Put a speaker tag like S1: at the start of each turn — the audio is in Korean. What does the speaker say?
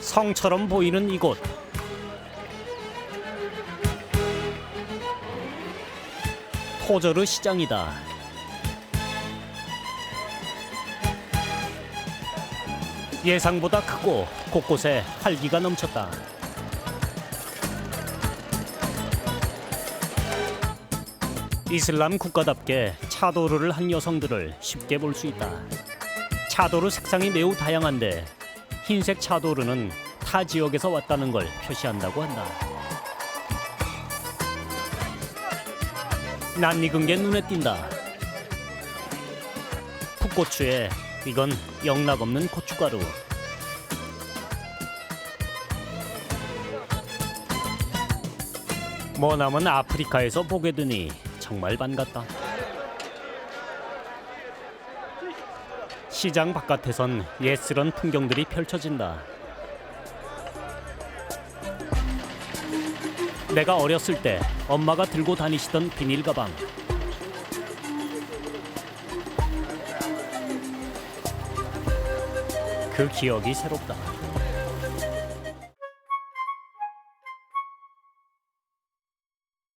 S1: 성처럼 보이는 이곳. 토저르 시장이다. 예상보다 크고 곳곳에 활기가 넘쳤다. 이슬람 국가답게 차도르를 한 여성들을 쉽게 볼 수 있다. 차도르 색상이 매우 다양한데 흰색 차도르는 타 지역에서 왔다는 걸 표시한다고 한다. 낯익은 게 눈에 띈다. 풋고추에 이건 영락 없는 고춧가루. 머나먼 아프리카에서 보게 되니 정말 반갑다. 시장 바깥에선 예스런 풍경들이 펼쳐진다. 내가 어렸을 때 엄마가 들고 다니시던 비닐 가방. 그 기억이 새롭다.